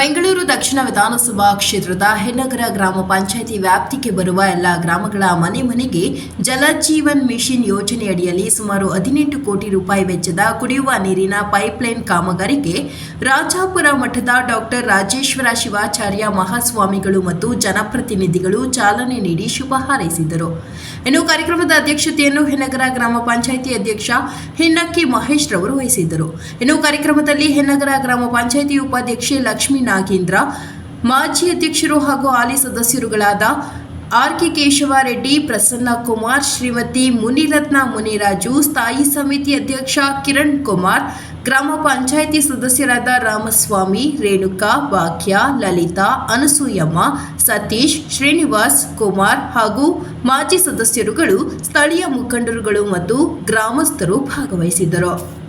ಬೆಂಗಳೂರು ದಕ್ಷಿಣ ವಿಧಾನಸಭಾ ಕ್ಷೇತ್ರದ ಹೆನ್ನಗರ ಗ್ರಾಮ ಪಂಚಾಯಿತಿ ವ್ಯಾಪ್ತಿಗೆ ಬರುವ ಎಲ್ಲ ಗ್ರಾಮಗಳ ಮನೆ ಮನೆಗೆ ಜಲಜೀವನ್ ಮಿಷನ್ ಯೋಜನೆಯಡಿಯಲ್ಲಿ ಸುಮಾರು ಹದಿನೆಂಟು ಕೋಟಿ ರೂಪಾಯಿ ವೆಚ್ಚದ ಕುಡಿಯುವ ನೀರಿನ ಪೈಪ್ಲೈನ್ ಕಾಮಗಾರಿಗೆ ರಾಜಾಪುರ ಮಠದ ಡಾಕ್ಟರ್ ರಾಜೇಶ್ವರ ಶಿವಾಚಾರ್ಯ ಮಹಾಸ್ವಾಮಿಗಳು ಮತ್ತು ಜನಪ್ರತಿನಿಧಿಗಳು ಚಾಲನೆ ನೀಡಿ ಶುಭ ಹಾರೈಸಿದರು. ಇನ್ನು ಕಾರ್ಯಕ್ರಮದ ಅಧ್ಯಕ್ಷತೆಯನ್ನು ಹೆನ್ನಗರ ಗ್ರಾಮ ಪಂಚಾಯಿತಿ ಅಧ್ಯಕ್ಷ ಹಿನ್ನಕ್ಕಿ ಮಹೇಶ್ ರವರು ವಹಿಸಿದ್ದರು. ಇನ್ನು ಕಾರ್ಯಕ್ರಮದಲ್ಲಿ ಹೆನ್ನಗರ ಗ್ರಾಮ ಪಂಚಾಯಿತಿ ಉಪಾಧ್ಯಕ್ಷೆ ಲಕ್ಷ್ಮೀ ನಾಗೇಂದ್ರ, ಮಾಜಿ ಅಧ್ಯಕ್ಷರು ಹಾಗೂ ಹಾಲಿ ಸದಸ್ಯರುಗಳಾದ ಆರ್ ಕೆ ಕೇಶವ ಪ್ರಸನ್ನ ಕುಮಾರ್, ಶ್ರೀಮತಿ ಮುನಿರತ್ನ ಮುನಿರಾಜು, ಸ್ಥಾಯಿ ಸಮಿತಿ ಅಧ್ಯಕ್ಷ ಕಿರಣ್ ಕುಮಾರ್, ಗ್ರಾಮ ಪಂಚಾಯಿತಿ ಸದಸ್ಯರಾದ ರಾಮಸ್ವಾಮಿ, ರೇಣುಕಾ, ಭಾಗ್ಯ, ಲಲಿತಾ, ಅನಸೂಯಮ್ಮ, ಸತೀಶ್, ಶ್ರೀನಿವಾಸ್ ಕುಮಾರ್ ಹಾಗೂ ಮಾಜಿ ಸದಸ್ಯರುಗಳು ಸ್ಥಳೀಯ ಮುಖಂಡರುಗಳು ಮತ್ತು ಗ್ರಾಮಸ್ಥರು ಭಾಗವಹಿಸಿದ್ದರು.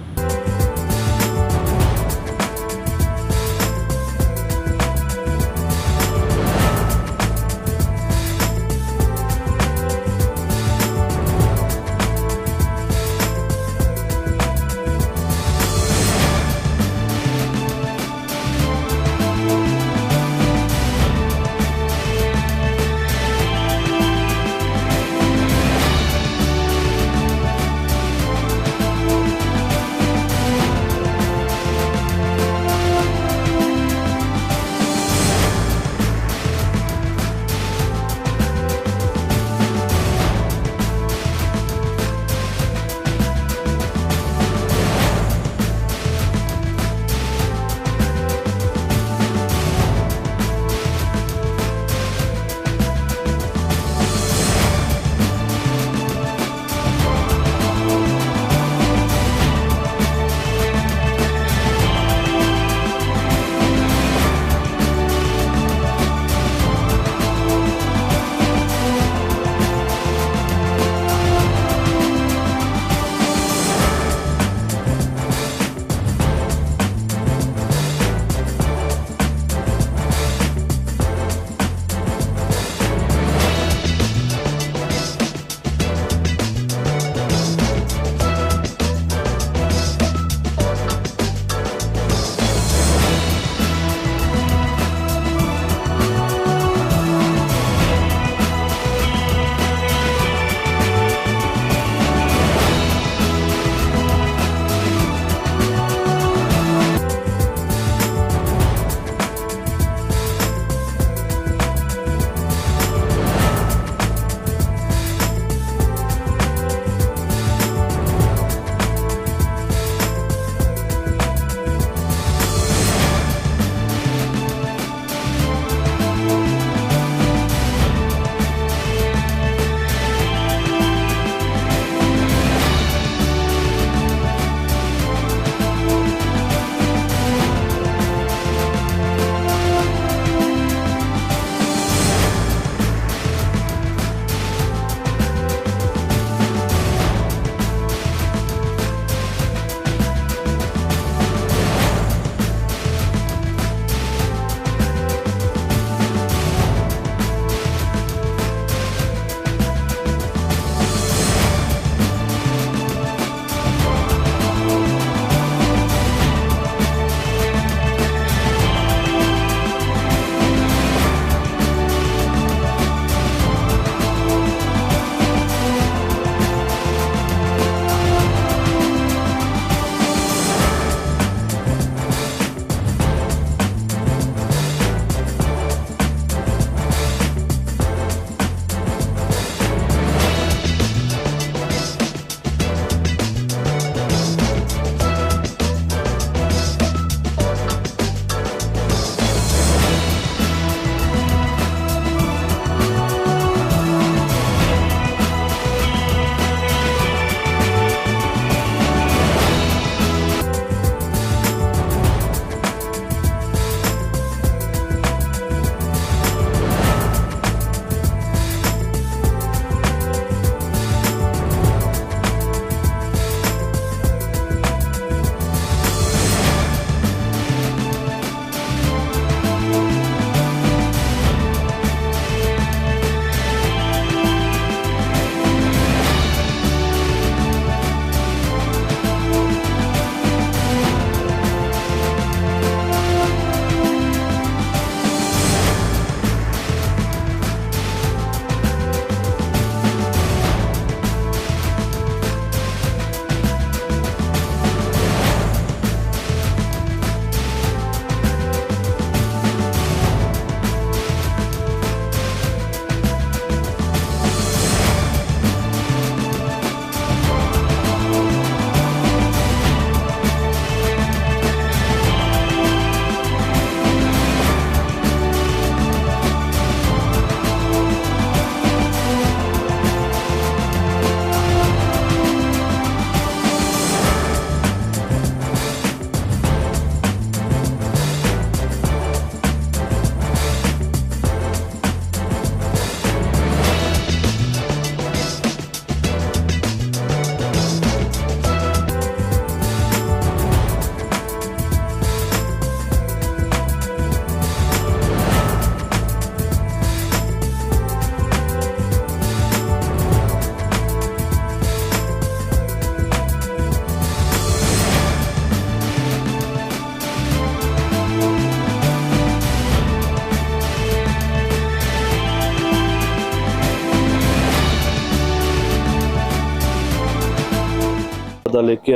ಪದಾಲೇಖ್ಯ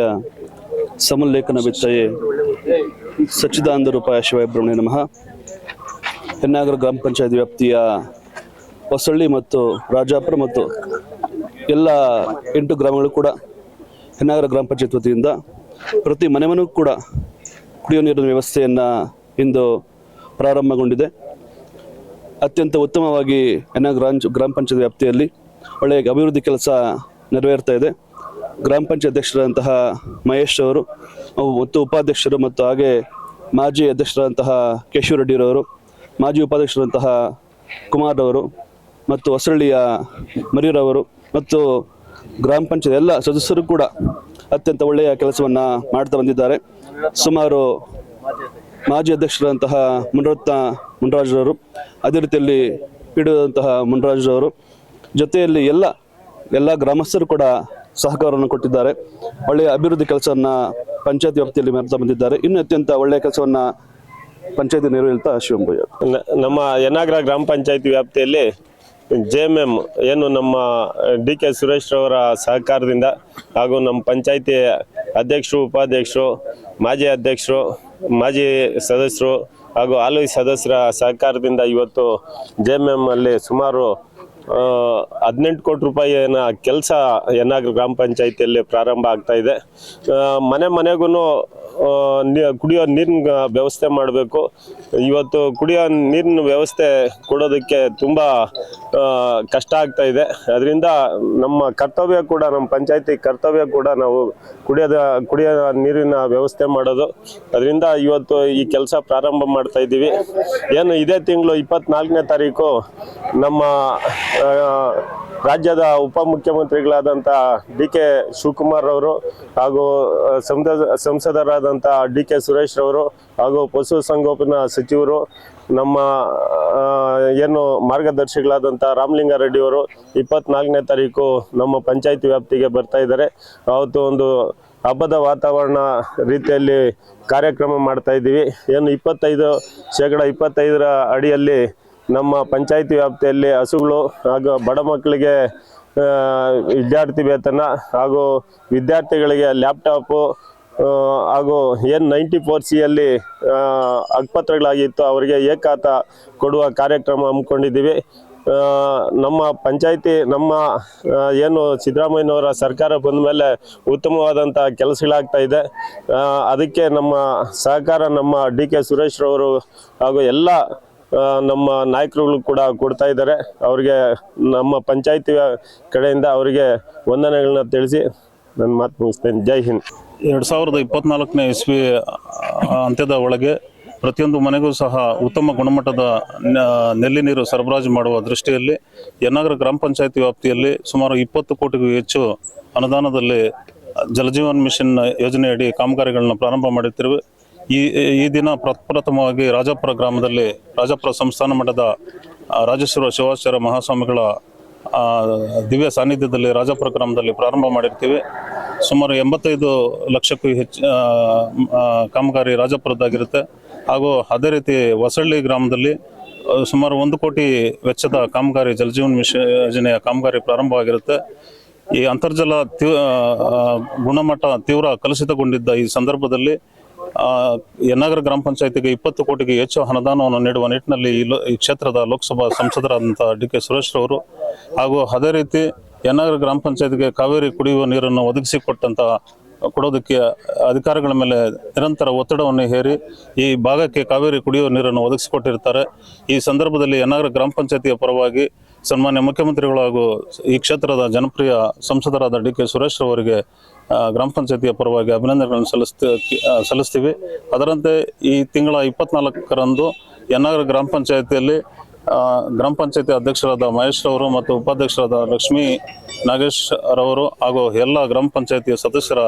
ಸಮಲ್ಲೇಖನ ವಿತ್ತಯೇ ಸಚ್ಚಿದಾನಂದ ರೂಪಾಯ ಶಿವಬ್ರಹ್ಮಣ್ಯ ನಮಃ. ಹೆನ್ನಾಗರ ಗ್ರಾಮ ಪಂಚಾಯತ್ ವ್ಯಾಪ್ತಿಯ ಹೊಸಳ್ಳಿ ಮತ್ತು ರಾಜಾಪುರ ಮತ್ತು ಎಲ್ಲ ಎಂಟು ಗ್ರಾಮಗಳು ಕೂಡ ಹೆನ್ನಾಗರ ಗ್ರಾಮ ಪಂಚಾಯತ್ ವತಿಯಿಂದ ಪ್ರತಿ ಮನೆ ಮನೆಗೂ ಕೂಡ ಕುಡಿಯುವ ನೀರಿನ ವ್ಯವಸ್ಥೆಯನ್ನು ಇಂದು ಪ್ರಾರಂಭಗೊಂಡಿದೆ. ಅತ್ಯಂತ ಉತ್ತಮವಾಗಿ ಎನ್ನ ಗ್ರಾಮ ಗ್ರಾಮ ಪಂಚಾಯತ್ ವ್ಯಾಪ್ತಿಯಲ್ಲಿ ಒಳ್ಳೆಯ ಅಭಿವೃದ್ಧಿ ಕೆಲಸ ನೆರವೇರ್ತಾ ಇದೆ. ಗ್ರಾಮ ಪಂಚಾಯತ್ ಅಧ್ಯಕ್ಷರಾದಂತಹ ಮಹೇಶ್ ಅವರು, ಅವು ಮತ್ತು ಉಪಾಧ್ಯಕ್ಷರು ಮತ್ತು ಹಾಗೆ ಮಾಜಿ ಅಧ್ಯಕ್ಷರಾದಂತಹ ಕೇಶವ ರೆಡ್ಡಿರವರು ಮಾಜಿ ಉಪಾಧ್ಯಕ್ಷರಂತಹ ಕುಮಾರ್ ಅವರು ಮತ್ತು ಹೊಸಳ್ಳಿಯ ಮರಿಯರವರು ಮತ್ತು ಗ್ರಾಮ ಪಂಚಾಯತ್ ಎಲ್ಲ ಸದಸ್ಯರು ಕೂಡ ಅತ್ಯಂತ ಒಳ್ಳೆಯ ಕೆಲಸವನ್ನು ಮಾಡ್ತಾ ಬಂದಿದ್ದಾರೆ. ಸುಮಾರು ಮಾಜಿ ಅಧ್ಯಕ್ಷರಂತಹ ಮುನರತ್ನ ಮುನರಾಜ್ರವರು ಅದೇ ರೀತಿಯಲ್ಲಿ ಪಿಡಿದಂತಹ ಮುನರಾಜ್ರವರು ಜೊತೆಯಲ್ಲಿ ಎಲ್ಲ ಎಲ್ಲ ಗ್ರಾಮಸ್ಥರು ಕೂಡ ಸಹಕಾರವನ್ನು ಕೊಟ್ಟಿದ್ದಾರೆ. ಒಳ್ಳೆಯ ಅಭಿವೃದ್ಧಿ ಕೆಲಸವನ್ನು ಪಂಚಾಯತ್ ವ್ಯಾಪ್ತಿಯಲ್ಲಿ ಮಾಡ್ತಾ ಬಂದಿದ್ದಾರೆ. ಇನ್ನು ಅತ್ಯಂತ ಒಳ್ಳೆಯ ಕೆಲಸವನ್ನು ಪಂಚಾಯತಿ ನಿರ್ವಹಿಸ್ತಾ ಶಿವಂಭಯ್ಯ ನಮ್ಮ ಯನಾಗ್ರ ಗ್ರಾಮ ಪಂಚಾಯತಿ ವ್ಯಾಪ್ತಿಯಲ್ಲಿ ಜೆ ಎಂ ಎಂ ಏನು ನಮ್ಮ ಡಿ ಕೆ ಸುರೇಶ್ ರವರ ಸಹಕಾರದಿಂದ ಹಾಗೂ ನಮ್ಮ ಪಂಚಾಯತಿ ಅಧ್ಯಕ್ಷರು, ಉಪಾಧ್ಯಕ್ಷರು, ಮಾಜಿ ಅಧ್ಯಕ್ಷರು, ಮಾಜಿ ಸದಸ್ಯರು ಹಾಗೂ ಹಾಲಿ ಸದಸ್ಯರ ಸಹಕಾರದಿಂದ ಇವತ್ತು ಜೆ ಎಂ ಎಂ ಅಲ್ಲಿ ಸುಮಾರು ಹದಿನೆಂಟು ಕೋಟಿ ರೂಪಾಯಿನ ಕೆಲಸ ಯನ್ನಾಗ್ರ ಗ್ರಾಮ ಪಂಚಾಯಿತಿಯಲ್ಲಿ ಪ್ರಾರಂಭ ಆಗ್ತಾ ಇದೆ. ಮನೆ ಮನೆಗೂ ಕುಡಿಯೋ ನೀರಿನ ವ್ಯವಸ್ಥೆ ಮಾಡಬೇಕು. ಇವತ್ತು ಕುಡಿಯೋ ನೀರಿನ ವ್ಯವಸ್ಥೆ ಕೊಡೋದಕ್ಕೆ ತುಂಬ ಕಷ್ಟ ಆಗ್ತಾ ಇದೆ. ಅದರಿಂದ ನಮ್ಮ ಕರ್ತವ್ಯ ಕೂಡ, ನಮ್ಮ ಪಂಚಾಯತಿ ಕರ್ತವ್ಯ ಕೂಡ ನಾವು ಕುಡಿಯೋದ, ಕುಡಿಯೋ ನೀರಿನ ವ್ಯವಸ್ಥೆ ಮಾಡೋದು. ಅದರಿಂದ ಇವತ್ತು ಈ ಕೆಲಸ ಪ್ರಾರಂಭ ಮಾಡ್ತಾ ಇದ್ದೀವಿ. ಏನು ಇದೇ ತಿಂಗಳು ಇಪ್ಪತ್ನಾಲ್ಕನೇ ತಾರೀಕು ನಮ್ಮ ರಾಜ್ಯದ ಉಪಮುಖ್ಯಮಂತ್ರಿಗಳಾದಂಥ ಡಿ ಕೆ ಶಿವಕುಮಾರ್ ಅವರು ಹಾಗೂ ಸಂಸದ ಸಂಸದರಾದಂಥ ಡಿ ಕೆ ಸುರೇಶ್ ಅವರು ಹಾಗೂ ಪಶುಸಂಗೋಪನಾ ಸಚಿವರು, ನಮ್ಮ ಏನು ಮಾರ್ಗದರ್ಶಿಗಳಾದಂಥ ರಾಮಲಿಂಗಾರೆಡ್ಡಿಯವರು ಇಪ್ಪತ್ನಾಲ್ಕನೇ ತಾರೀಕು ನಮ್ಮ ಪಂಚಾಯಿತಿ ವ್ಯಾಪ್ತಿಗೆ ಬರ್ತಾ ಇದ್ದಾರೆ. ಅವತ್ತು ಒಂದು ಹಬ್ಬದ ವಾತಾವರಣ ರೀತಿಯಲ್ಲಿ ಕಾರ್ಯಕ್ರಮ ಮಾಡ್ತಾ ಇದ್ದೀವಿ. ಏನು ಇಪ್ಪತ್ತೈದು ಶೇಕಡ ಇಪ್ಪತ್ತೈದರ ಅಡಿಯಲ್ಲಿ ನಮ್ಮ ಪಂಚಾಯಿತಿ ವ್ಯಾಪ್ತಿಯಲ್ಲಿ ಹಸುಗಳು ಹಾಗೂ ಬಡ ಮಕ್ಕಳಿಗೆ ವಿದ್ಯಾರ್ಥಿ ವೇತನ ಹಾಗೂ ವಿದ್ಯಾರ್ಥಿಗಳಿಗೆ ಲ್ಯಾಪ್ಟಾಪು ಹಾಗೂ ಏನು ನೈಂಟಿ ಫೋರ್ ಸಿಯಲ್ಲಿ ಅಕ್ಪತ್ರಗಳಾಗಿತ್ತು ಅವರಿಗೆ ಏಕಾತ ಕೊಡುವ ಕಾರ್ಯಕ್ರಮ ಹಮ್ಮಿಕೊಂಡಿದ್ದೀವಿ. ನಮ್ಮ ಪಂಚಾಯತಿ, ನಮ್ಮ ಏನು ಸಿದ್ದರಾಮಯ್ಯನವರ ಸರ್ಕಾರ ಬಂದ ಮೇಲೆ ಉತ್ತಮವಾದಂಥ ಕೆಲಸಗಳಾಗ್ತಾ ಇದೆ. ಅದಕ್ಕೆ ನಮ್ಮ ಸಹಕಾರ ನಮ್ಮ ಡಿ ಕೆ ಸುರೇಶ್ರವರು ಹಾಗೂ ಎಲ್ಲ ನಮ್ಮ ನಾಯಕರುಗಳು ಕೂಡ ಕೊಡ್ತಾ ಇದ್ದಾರೆ. ಅವರಿಗೆ ನಮ್ಮ ಪಂಚಾಯತಿ ಕಡೆಯಿಂದ ಅವರಿಗೆ ವಂದನೆಗಳನ್ನ ತಿಳಿಸಿ ನನ್ನ ಮಾತು ಮುಗಿಸ್ತೇನೆ. ಜೈ ಹಿಂದ್. ಎರಡು ಸಾವಿರದ ಇಪ್ಪತ್ನಾಲ್ಕನೇ ಇಸ್ವಿ ಅಂತ್ಯದ ಒಳಗೆ ಪ್ರತಿಯೊಂದು ಮನೆಗೂ ಸಹ ಉತ್ತಮ ಗುಣಮಟ್ಟದ ನೆಲ್ಲಿ ನೀರು ಸರಬರಾಜು ಮಾಡುವ ದೃಷ್ಟಿಯಲ್ಲಿ ಯನ್ನಾಗರ ಗ್ರಾಮ ಪಂಚಾಯತಿ ವ್ಯಾಪ್ತಿಯಲ್ಲಿ ಸುಮಾರು ಇಪ್ಪತ್ತು ಕೋಟಿಗೂ ಹೆಚ್ಚು ಅನುದಾನದಲ್ಲಿ ಜಲಜೀವನ್ ಮಿಷನ್ ಯೋಜನೆಯಡಿ ಕಾಮಗಾರಿಗಳನ್ನ ಪ್ರಾರಂಭ ಮಾಡುತ್ತಿರುವೆ. ಈ ಈ ದಿನ ಪ್ರಪ್ರಥಮವಾಗಿ ರಾಜಾಪುರ ಗ್ರಾಮದಲ್ಲಿ, ರಾಜಾಪುರ ಸಂಸ್ಥಾನ ಮಠದ ರಾಜೇಶ್ವರ ಶಿವಾಚಾರ್ಯ ಮಹಾಸ್ವಾಮಿಗಳ ದಿವ್ಯ ಸಾನ್ನಿಧ್ಯದಲ್ಲಿ ರಾಜಾಪುರ ಗ್ರಾಮದಲ್ಲಿ ಪ್ರಾರಂಭ ಮಾಡಿರ್ತೀವಿ. ಸುಮಾರು ಎಂಬತ್ತೈದು ಲಕ್ಷಕ್ಕೂ ಹೆಚ್ಚು ಕಾಮಗಾರಿ ರಾಜಪುರದ್ದಾಗಿರುತ್ತೆ. ಹಾಗೂ ಅದೇ ರೀತಿ ಹೊಸಳ್ಳಿ ಗ್ರಾಮದಲ್ಲಿ ಸುಮಾರು ಒಂದು ಕೋಟಿ ವೆಚ್ಚದ ಕಾಮಗಾರಿ, ಜಲಜೀವನ್ ಮಿಷನ್ ಯೋಜನೆಯ ಕಾಮಗಾರಿ ಪ್ರಾರಂಭವಾಗಿರುತ್ತೆ. ಈ ಅಂತರ್ಜಲ ತೀವ್ ಗುಣಮಟ್ಟ ತೀವ್ರ ಕಲುಷಿತಗೊಂಡಿದ್ದ ಈ ಸಂದರ್ಭದಲ್ಲಿ ಯನ್ನಾಗರ ಗ್ರಾಮ ಪಂಚಾಯತಿಗೆ ಇಪ್ಪತ್ತು ಕೋಟಿಗೆ ಹೆಚ್ಚು ಅನುದಾನವನ್ನು ನೀಡುವ ನಿಟ್ಟಿನಲ್ಲಿ ಈ ಕ್ಷೇತ್ರದ ಲೋಕಸಭಾ ಸಂಸದರಾದಂಥ ಡಿ ಕೆ ಸುರೇಶ್ ಅವರು ಹಾಗೂ ಅದೇ ರೀತಿ ಯನ್ನಾಗರ ಗ್ರಾಮ ಪಂಚಾಯತಿಗೆ ಕಾವೇರಿ ಕುಡಿಯುವ ನೀರನ್ನು ಒದಗಿಸಿಕೊಟ್ಟಂಥ ಕೊಡೋದಕ್ಕೆ ಅಧಿಕಾರಿಗಳ ಮೇಲೆ ನಿರಂತರ ಒತ್ತಡವನ್ನು ಹೇರಿ ಈ ಭಾಗಕ್ಕೆ ಕಾವೇರಿ ಕುಡಿಯುವ ನೀರನ್ನು ಒದಗಿಸಿಕೊಟ್ಟಿರ್ತಾರೆ. ಈ ಸಂದರ್ಭದಲ್ಲಿ ಯನ್ನಾಗರ ಗ್ರಾಮ ಪಂಚಾಯತಿಯ ಪರವಾಗಿ ಸನ್ಮಾನ್ಯ ಮುಖ್ಯಮಂತ್ರಿಗಳು ಹಾಗೂ ಈ ಕ್ಷೇತ್ರದ ಜನಪ್ರಿಯ ಸಂಸದರಾದ ಡಿ ಕೆ ಸುರೇಶ್ ಅವರಿಗೆ ಗ್ರಾಮ ಪಂಚಾಯತಿಯ ಪರವಾಗಿ ಅಭಿನಂದನೆಗಳನ್ನು ಸಲ್ಲಿಸ್ತಿ ಸಲ್ಲಿಸ್ತೀವಿ. ಅದರಂತೆ ಈ ತಿಂಗಳ ಇಪ್ಪತ್ನಾಲ್ಕರಂದು ಯನ್ನಗರ ಗ್ರಾಮ ಪಂಚಾಯತಿಯಲ್ಲಿ ಗ್ರಾಮ ಪಂಚಾಯತಿ ಅಧ್ಯಕ್ಷರಾದ ಮಹೇಶ್ ರವರು ಮತ್ತು ಉಪಾಧ್ಯಕ್ಷರಾದ ಲಕ್ಷ್ಮೀ ನಾಗೇಶ್ ರವರು ಹಾಗೂ ಎಲ್ಲ ಗ್ರಾಮ ಪಂಚಾಯತಿಯ ಸದಸ್ಯರ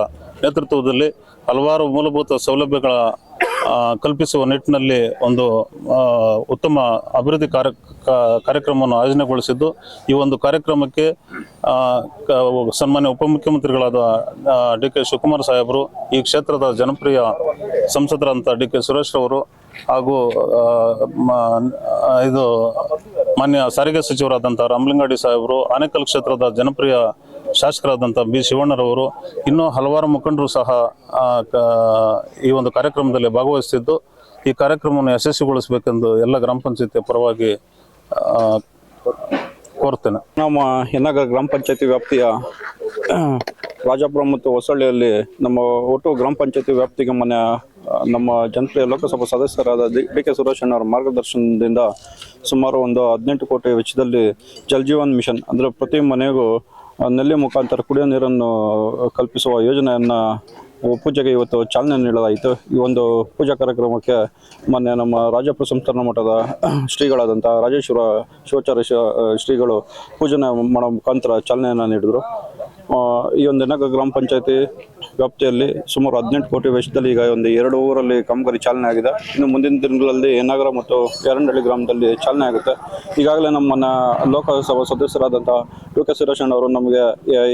ನೇತೃತ್ವದಲ್ಲಿ ಹಲವಾರು ಮೂಲಭೂತ ಸೌಲಭ್ಯಗಳ ಕಲ್ಪಿಸುವ ನಿಟ್ಟಿನಲ್ಲಿ ಒಂದು ಉತ್ತಮ ಅಭಿವೃದ್ಧಿ ಕಾರ್ಯ ಕಾರ್ಯಕ್ರಮವನ್ನು ಆಯೋಜನೆಗೊಳಿಸಿದ್ದು, ಈ ಒಂದು ಕಾರ್ಯಕ್ರಮಕ್ಕೆ ಸನ್ಮಾನ್ಯ ಉಪಮುಖ್ಯಮಂತ್ರಿಗಳಾದ ಡಿ ಕೆ ಶಿವಕುಮಾರ್ ಸಾಹೇಬರು, ಈ ಕ್ಷೇತ್ರದ ಜನಪ್ರಿಯ ಸಂಸದರಂತ ಡಿ ಕೆ ಸುರೇಶ್ ಅವರು ಹಾಗೂ ಇದು ಮಾನ್ಯ ಸಾರಿಗೆ ಸಚಿವರಾದಂಥ ರಾಮಲಿಂಗಾಡಿ ಸಾಹೇಬರು, ಆನೇಕಲ್ ಕ್ಷೇತ್ರದ ಜನಪ್ರಿಯ ಶಾಸಕರಾದಂಥ ಬಿ ಶಿವಣ್ಣರವರು ಇನ್ನೂ ಹಲವಾರು ಮುಖಂಡರು ಸಹ ಈ ಒಂದು ಕಾರ್ಯಕ್ರಮದಲ್ಲಿ ಭಾಗವಹಿಸುತ್ತಿದ್ದು ಈ ಕಾರ್ಯಕ್ರಮವನ್ನು ಯಶಸ್ವಿಗೊಳಿಸಬೇಕೆಂದು ಎಲ್ಲ ಗ್ರಾಮ ಪಂಚಾಯತಿ ಪರವಾಗಿ ಕೋರ್ತೇನೆ. ನಮ್ಮ ಹೆನ್ನಗರ ಗ್ರಾಮ ಪಂಚಾಯತಿ ವ್ಯಾಪ್ತಿಯ, ರಾಜಾಪುರ ಮತ್ತು ಹೊಸಳ್ಳಿಯಲ್ಲಿ ನಮ್ಮ ಒಟ್ಟು ಗ್ರಾಮ ಪಂಚಾಯತಿ ವ್ಯಾಪ್ತಿಗೆ ಮನೆ ನಮ್ಮ ಜನಪ್ರಿಯ ಲೋಕಸಭಾ ಸದಸ್ಯರಾದ ಡಿ ಕೆ ಸುರೇಶ್ ಅಣ್ಣವರ ಮಾರ್ಗದರ್ಶನದಿಂದ ಸುಮಾರು ಒಂದು ಹದಿನೆಂಟು ಕೋಟಿ ವೆಚ್ಚದಲ್ಲಿ ಜಲ್ ಜೀವನ್ ಮಿಷನ್, ಅಂದರೆ ಪ್ರತಿ ಮನೆಗೂ ನಲ್ಲಿ ಮುಖಾಂತರ ಕುಡಿಯೋ ನೀರನ್ನು ಕಲ್ಪಿಸುವ ಯೋಜನೆಯನ್ನು ಪೂಜೆಗೆ ಇವತ್ತು ಚಾಲನೆ ನೀಡಲಾಯಿತು. ಈ ಒಂದು ಪೂಜಾ ಕಾರ್ಯಕ್ರಮಕ್ಕೆ ಮೊನ್ನೆ ನಮ್ಮ ರಾಜಾಪುರ ಸಂಸ್ಥಾನ ಮಠದ ಶ್ರೀಗಳಾದಂಥ ರಾಜೇಶ್ವರ ಶಿವಾಚಾರ್ಯ ಶ್ರೀಗಳು ಪೂಜನೆ ಮಾಡೋ ಮುಖಾಂತರ ಚಾಲನೆಯನ್ನು ನೀಡಿದರು. ಈ ಒಂದು ನಗ ಗ್ರಾಮ ಪಂಚಾಯತಿ ವ್ಯಾಪ್ತಿಯಲ್ಲಿ ಸುಮಾರು ಹದಿನೆಂಟು ಕೋಟಿ ವೆಚ್ಚದಲ್ಲಿ ಈಗ ಒಂದು ಎರಡು ಊರಲ್ಲಿ ಕಾಮಗಾರಿ ಚಾಲನೆ ಆಗಿದೆ. ಇನ್ನು ಮುಂದಿನ ದಿನಗಳಲ್ಲಿ ಏನಾಗರ ಮತ್ತು ಯರಂಡಳ್ಳಿ ಗ್ರಾಮದಲ್ಲಿ ಚಾಲನೆ ಆಗುತ್ತೆ. ಈಗಾಗಲೇ ನಮ್ಮನ್ನ ಲೋಕಸಭಾ ಸದಸ್ಯರಾದಂಥ ಡಿ ಕೆ ಸುರೇಶಣ್ಣವರು ನಮಗೆ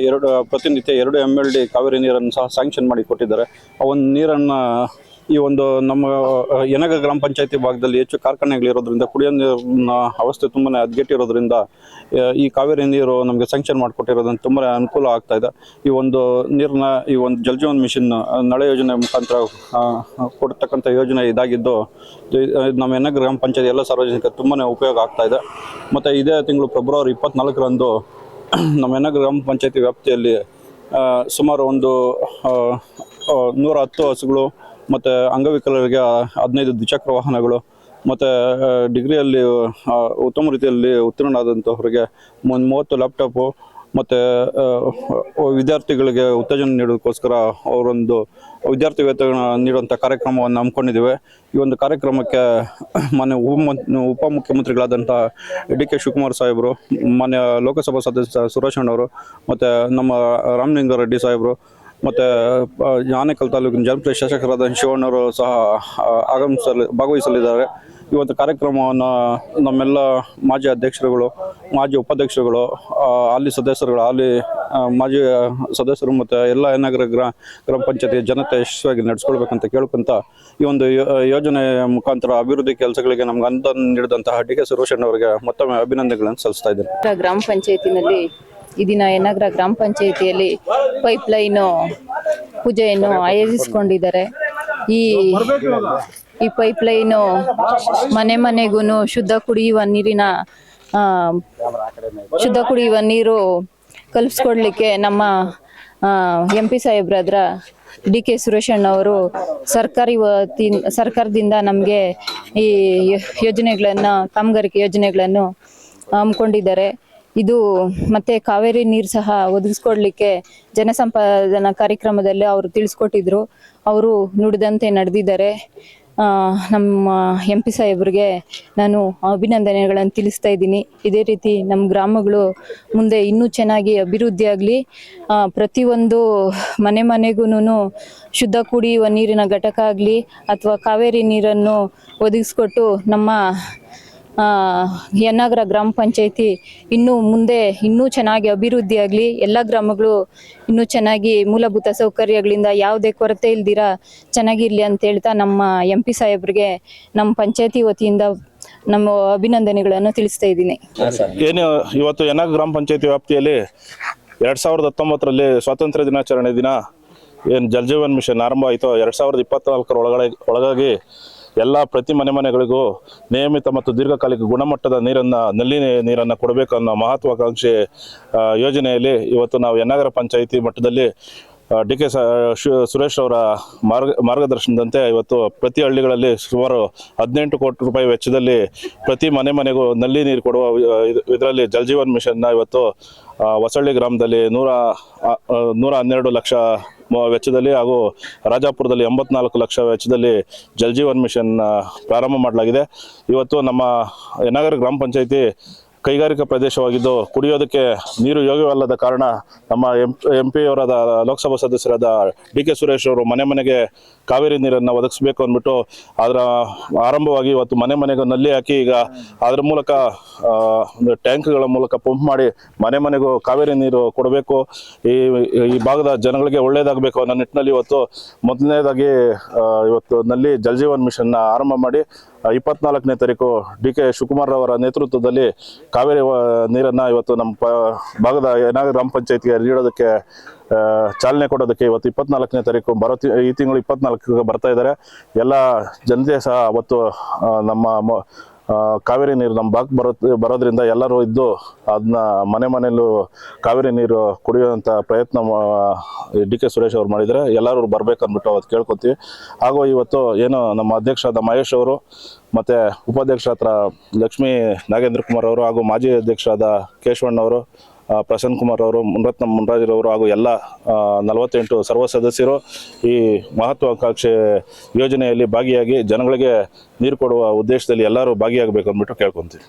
ಎರಡು ಪ್ರತಿನಿತ್ಯ ಎರಡು ಎಂ ಎಲ್ ಡಿ ಕಾವೇರಿ ನೀರನ್ನು ಸಹ ಸ್ಯಾಂಕ್ಷನ್ ಮಾಡಿ ಕೊಟ್ಟಿದ್ದಾರೆ. ಆ ಒಂದು ನೀರನ್ನು ಈ ಒಂದು ನಮ್ಮ ಯನಗ ಗ್ರಾಮ ಪಂಚಾಯತಿ ಭಾಗದಲ್ಲಿ ಹೆಚ್ಚು ಕಾರ್ಖಾನೆಗಳಿರೋದ್ರಿಂದ ಕುಡಿಯೋ ನೀರಿನ ಅವಸ್ಥೆ ತುಂಬಾ ಹದಗೆಟ್ಟಿರೋದ್ರಿಂದ ಈ ಕಾವೇರಿ ನೀರು ನಮಗೆ ಸ್ಯಾಂಕ್ಷನ್ ಮಾಡಿಕೊಟ್ಟಿರೋದ್ರಿಂದ ತುಂಬಾ ಅನುಕೂಲ ಆಗ್ತಾ ಇದೆ. ಈ ಒಂದು ನೀರನ್ನ ಈ ಒಂದು ಜಲ್ ಜೀವನ್ ಮಿಷನ್ ನಳ ಯೋಜನೆ ಮುಖಾಂತರ ಕೊಡ್ತಕ್ಕಂಥ ಯೋಜನೆ ಇದಾಗಿದ್ದು, ಇದು- ಇದು ನಮ್ಮ ಯನಗ ಗ್ರಾಮ ಪಂಚಾಯತಿ ಎಲ್ಲ ಸಾರ್ವಜನಿಕರಿಗೆ ತುಂಬಾ ಉಪಯೋಗ ಆಗ್ತಾ ಇದೆ. ಮತ್ತು ಇದೇ ತಿಂಗಳು ಫೆಬ್ರವರಿ ಇಪ್ಪತ್ನಾಲ್ಕರಂದು ನಮ್ಮ ಯನಗ ಗ್ರಾಮ ಪಂಚಾಯತಿ ವ್ಯಾಪ್ತಿಯಲ್ಲಿ ಸುಮಾರು ಒಂದು ನೂರ ಹತ್ತು ಹಸುಗಳು ಮತ್ತು ಅಂಗವಿಕಲರಿಗೆ ಹದಿನೈದು ದ್ವಿಚಕ್ರ ವಾಹನಗಳು, ಮತ್ತು ಡಿಗ್ರಿಯಲ್ಲಿ ಉತ್ತಮ ರೀತಿಯಲ್ಲಿ ಉತ್ತೀರ್ಣರಾದಂಥವ್ರಿಗೆ ಒಂದು ಮೂವತ್ತು ಲ್ಯಾಪ್ಟಾಪು ಮತ್ತು ವಿದ್ಯಾರ್ಥಿಗಳಿಗೆ ಉತ್ತೇಜನ ನೀಡೋದಕ್ಕೋಸ್ಕರ ಅವರೊಂದು ವಿದ್ಯಾರ್ಥಿ ವೇತನ ನೀಡುವಂಥ ಕಾರ್ಯಕ್ರಮವನ್ನು ಹಮ್ಮಿಕೊಂಡಿದ್ದೇವೆ. ಈ ಒಂದು ಕಾರ್ಯಕ್ರಮಕ್ಕೆ ಮಾನ್ಯ ಉಪ ಉಪಮುಖ್ಯಮಂತ್ರಿಗಳಾದಂಥ ಡಿ ಕೆ ಶಿವಕುಮಾರ್ ಸಾಹೇಬರು, ಮಾನ್ಯ ಲೋಕಸಭಾ ಸದಸ್ಯ ಸುರೇಶ್ ಅಣ್ಣವರು, ಮತ್ತು ನಮ್ಮ ರಾಮಲಿಂಗಾರೆಡ್ಡಿ ಸಾಹೇಬರು ಮತ್ತು ಆನೇಕಲ್ ತಾಲೂಕಿನ ಜನಪ್ರಿಯ ಶಾಸಕರಾದ ಶಿವಣ್ಣವರು ಸಹ ಆಗಮಿಸಲಿ, ಭಾಗವಹಿಸಲಿದ್ದಾರೆ. ಈ ಒಂದು ಕಾರ್ಯಕ್ರಮವನ್ನು ನಮ್ಮೆಲ್ಲ ಮಾಜಿ ಅಧ್ಯಕ್ಷರುಗಳು, ಮಾಜಿ ಉಪಾಧ್ಯಕ್ಷರುಗಳು ಅಲ್ಲಿ ಸದಸ್ಯರುಗಳು, ಅಲ್ಲಿ ಮಾಜಿ ಸದಸ್ಯರು ಮತ್ತು ಎಲ್ಲ ಏನಾಗರ ಗ್ರಾ, ಗ್ರಾಮ ಪಂಚಾಯತಿ ಜನತೆ ಯಶಸ್ವಿಯಾಗಿ ನಡೆಸ್ಕೊಳ್ಬೇಕಂತ ಕೇಳ್ಕೊಂತ ಈ ಒಂದು ಯೋಜನೆಯ ಯೋಜನೆ ಮುಖಾಂತರ ಅಭಿವೃದ್ಧಿ ಕೆಲಸಗಳಿಗೆ ನಮ್ಗೆ ಅಂತ ನೀಡಿದಂತಹ ಡಿ ಕೆ ಸುರೇಶ್ ಅವರಿಗೆ ಮತ್ತೊಮ್ಮೆ ಅಭಿನಂದನೆಗಳನ್ನು ಸಲ್ಲಿಸ್ತಾ ಇದ್ದೇನೆ. ಗ್ರಾಮ ಪಂಚಾಯತಿನಲ್ಲಿ ಈ ದಿನ ಯನಗರ ಗ್ರಾಮ ಪಂಚಾಯಿತಿಯಲ್ಲಿ ಪೈಪ್ ಲೈನು ಪೂಜೆಯನ್ನು ಆಯೋಜಿಸಿಕೊಂಡಿದ್ದಾರೆ. ಈ ಈ ಪೈಪ್ ಲೈನು ಮನೆ ಮನೆಗೂ ಶುದ್ಧ ಕುಡಿಯುವ ನೀರಿನ ಶುದ್ಧ ಕುಡಿಯುವ ನೀರು ಕಲ್ಪಿಸ್ಕೊಡ್ಲಿಕ್ಕೆ ನಮ್ಮ ಎಂ ಪಿ ಸಾಹೇಬ್ರಾದ್ರ ಡಿ ಕೆ ಸುರೇಶಣ್ಣವರು ಸರ್ಕಾರಿ ವತಿ ಸರ್ಕಾರದಿಂದ ನಮಗೆ ಈ ಯೋಜನೆಗಳನ್ನು, ಕಾಮಗಾರಿಕೆ ಯೋಜನೆಗಳನ್ನು ಹಮ್ಮಿಕೊಂಡಿದ್ದಾರೆ. ಇದು ಮತ್ತೆ ಕಾವೇರಿ ನೀರು ಸಹ ಒದಗಿಸ್ಕೊಡ್ಲಿಕ್ಕೆ ಜನಸಂಪಾದನಾ ಕಾರ್ಯಕ್ರಮದಲ್ಲಿ ಅವರು ತಿಳಿಸ್ಕೊಟ್ಟಿದ್ರು. ಅವರು ನುಡಿದಂತೆ ನಡೆದಿದ್ದಾರೆ. ನಮ್ಮ ಎಂ ಪಿ ಸಾಹೇಬ್ರಿಗೆ ನಾನು ಅಭಿನಂದನೆಗಳನ್ನು ತಿಳಿಸ್ತಾ ಇದ್ದೀನಿ. ಇದೇ ರೀತಿ ನಮ್ಮ ಗ್ರಾಮಗಳು ಮುಂದೆ ಇನ್ನೂ ಚೆನ್ನಾಗಿ ಅಭಿವೃದ್ಧಿ ಆಗಲಿ. ಪ್ರತಿಯೊಂದು ಮನೆ ಮನೆಗೂ ಶುದ್ಧ ಕುಡಿಯುವ ನೀರಿನ ಘಟಕ ಆಗಲಿ ಅಥವಾ ಕಾವೇರಿ ನೀರನ್ನು ಒದಗಿಸ್ಕೊಟ್ಟು ನಮ್ಮ ಯನ್ನಾಗರ ಗ್ರಾಮ ಪಂಚಾಯತಿ ಇನ್ನೂ ಮುಂದೆ ಇನ್ನೂ ಚೆನ್ನಾಗಿ ಅಭಿವೃದ್ಧಿ ಆಗಲಿ, ಎಲ್ಲ ಗ್ರಾಮಗಳು ಇನ್ನೂ ಚೆನ್ನಾಗಿ ಮೂಲಭೂತ ಸೌಕರ್ಯಗಳಿಂದ ಯಾವುದೇ ಕೊರತೆ ಇಲ್ದಿರ ಚೆನ್ನಾಗಿರಲಿ ಅಂತ ಹೇಳ್ತಾ ನಮ್ಮ ಎಂ ಪಿ ಸಾಹೇಬ್ರಿಗೆ ನಮ್ಮ ಪಂಚಾಯತಿ ವತಿಯಿಂದ ನಮ್ಮ ಅಭಿನಂದನೆಗಳನ್ನು ತಿಳಿಸ್ತಾ ಇದ್ದೀನಿ. ಏನು ಇವತ್ತು ಎನ್ನಾಗ ಗ್ರಾಮ ಪಂಚಾಯತಿ ವ್ಯಾಪ್ತಿಯಲ್ಲಿ ಎರಡ್ ಸಾವಿರದ ಹತ್ತೊಂಬತ್ತರಲ್ಲಿ ಸ್ವಾತಂತ್ರ್ಯ ದಿನಾಚರಣೆ ದಿನ ಏನು ಜಲ್ ಜೀವನ್ ಮಿಷನ್ ಆರಂಭ ಆಯಿತು, ಎರಡ್ ಸಾವಿರದ ಇಪ್ಪತ್ನಾಲ್ಕರ ಒಳಗಡೆ ಒಳಗಾಗಿ ಎಲ್ಲ ಪ್ರತಿ ಮನೆ ಮನೆಗಳಿಗೂ ನಿಯಮಿತ ಮತ್ತು ದೀರ್ಘಕಾಲಿಕ ಗುಣಮಟ್ಟದ ನೀರನ್ನು, ನಲ್ಲಿ ನೀರನ್ನು ಕೊಡಬೇಕು ಅನ್ನೋ ಮಹತ್ವಾಕಾಂಕ್ಷೆ ಯೋಜನೆಯಲ್ಲಿ ಇವತ್ತು ನಾವು ಯನ್ನಗರ ಪಂಚಾಯಿತಿ ಮಟ್ಟದಲ್ಲಿ ಡಿ ಕೆ ಸುರೇಶ್ ಅವರ ಮಾರ್ಗ, ಮಾರ್ಗದರ್ಶನದಂತೆ ಇವತ್ತು ಪ್ರತಿ ಹಳ್ಳಿಗಳಲ್ಲಿ ಸುಮಾರು ಹದಿನೆಂಟು ಕೋಟಿ ರೂಪಾಯಿ ವೆಚ್ಚದಲ್ಲಿ ಪ್ರತಿ ಮನೆ ಮನೆಗೂ ನಲ್ಲಿ ನೀರು ಕೊಡುವ ಇದರಲ್ಲಿ ಜಲಜೀವನ್ ಮಿಷನ್ನ ಇವತ್ತು ಹೊಸಳ್ಳಿ ಗ್ರಾಮದಲ್ಲಿ ನೂರ ನೂರ ಹನ್ನೆರಡು ಲಕ್ಷ ವೆಚ್ಚದಲ್ಲಿ ಹಾಗೂ ರಾಜಾಪುರದಲ್ಲಿ ಎಂಬತ್ನಾಲ್ಕು ಲಕ್ಷ ವೆಚ್ಚದಲ್ಲಿ ಜಲ್ ಜೀವನ್ ಮಿಷನ್ ಪ್ರಾರಂಭ ಮಾಡಲಾಗಿದೆ. ಇವತ್ತು ನಮ್ಮ ಯನಗರ ಗ್ರಾಮ ಪಂಚಾಯಿತಿ ಕೈಗಾರಿಕಾ ಪ್ರದೇಶವಾಗಿದ್ದು ಕುಡಿಯೋದಕ್ಕೆ ನೀರು ಯೋಗ್ಯವಲ್ಲದ ಕಾರಣ ನಮ್ಮ ಎಂ ಎಂ ಪಿಯವರಾದ ಲೋಕಸಭಾ ಸದಸ್ಯರಾದ ಡಿ ಕೆ ಸುರೇಶ್ ಅವರು ಮನೆ ಮನೆಗೆ ಕಾವೇರಿ ನೀರನ್ನು ಒದಗಿಸಬೇಕು ಅಂದ್ಬಿಟ್ಟು ಅದರ ಆರಂಭವಾಗಿ ಇವತ್ತು ಮನೆ ಮನೆಗೆ ನಲ್ಲಿ ಹಾಕಿ ಈಗ ಅದರ ಮೂಲಕ ಒಂದು ಟ್ಯಾಂಕ್ಗಳ ಮೂಲಕ ಪಂಪ್ ಮಾಡಿ ಮನೆ ಮನೆಗೂ ಕಾವೇರಿ ನೀರು ಕೊಡಬೇಕು. ಈ ಈ ಭಾಗದ ಜನಗಳಿಗೆ ಒಳ್ಳೆಯದಾಗಬೇಕು ಅನ್ನೋ ನಿಟ್ಟಿನಲ್ಲಿ ಇವತ್ತು ಮೊದಲನೇದಾಗಿ ಇವತ್ತು ನಲ್ಲಿ ಜಲ್ ಜೀವನ್ ಮಿಷನ್ನ ಆರಂಭ ಮಾಡಿ ಇಪ್ಪತ್ನಾಲ್ಕನೇ ತಾರೀಕು ಡಿ ಕೆ ಶಿವಕುಮಾರ್ ಅವರ ನೇತೃತ್ವದಲ್ಲಿ ಕಾವೇರಿ ನೀರನ್ನ ಇವತ್ತು ನಮ್ಮ ಭಾಗದ ಏನಾಗ ಗ್ರಾಮ ಪಂಚಾಯತ್ಗೆ ನೀಡೋದಕ್ಕೆ ಚಾಲನೆ ಕೊಡೋದಕ್ಕೆ ಇವತ್ತು ಇಪ್ಪತ್ನಾಲ್ಕನೇ ತಾರೀಕು ಬರೋ ಈ ತಿಂಗಳು ಇಪ್ಪತ್ನಾಲ್ಕಕ್ಕೆ ಬರ್ತಾ ಇದ್ದಾರೆ. ಎಲ್ಲ ಜನತೆ ಸಹ ಅವತ್ತು ನಮ್ಮ ಕಾವೇರಿ ನೀರು ನಮ್ಮ ಭಾಗ ಬರೋ ಬರೋದ್ರಿಂದ ಎಲ್ಲರೂ ಇದ್ದು ಅದನ್ನ ಮನೆ ಮನೆಯಲ್ಲೂ ಕಾವೇರಿ ನೀರು ಕುಡಿಯುವಂಥ ಪ್ರಯತ್ನ ಡಿ ಕೆ ಸುರೇಶ್ ಅವರು ಮಾಡಿದರೆ ಎಲ್ಲರೂ ಬರ್ಬೇಕು ಅವತ್ತು ಕೇಳ್ಕೊತೀವಿ. ಹಾಗೂ ಇವತ್ತು ಏನು ನಮ್ಮ ಅಧ್ಯಕ್ಷರಾದ ಮಹೇಶ್ ಅವರು ಮತ್ತು ಉಪಾಧ್ಯಕ್ಷ ಹತ್ರ ಲಕ್ಷ್ಮೀ ನಾಗೇಂದ್ರ ಕುಮಾರ್ ಅವರು ಹಾಗೂ ಮಾಜಿ ಅಧ್ಯಕ್ಷರಾದ ಕೇಶವಣ್ಣವರು ಪ್ರಸನ್ನ ಕುಮಾರ್ ಅವರು, ಮುನ್ರತ್ನ ಮುನ್ರಾಜರವರು ಹಾಗೂ ಎಲ್ಲ ನಲವತ್ತೆಂಟು ಸರ್ವ ಸದಸ್ಯರು ಈ ಮಹತ್ವಾಕಾಂಕ್ಷೆ ಯೋಜನೆಯಲ್ಲಿ ಭಾಗಿಯಾಗಿ ಜನಗಳಿಗೆ ನೀರು ಕೊಡುವ ಉದ್ದೇಶದಲ್ಲಿ ಎಲ್ಲರೂ ಭಾಗಿಯಾಗಬೇಕು ಅಂದ್ಬಿಟ್ಟು ಕೇಳ್ಕೊತೀವಿ.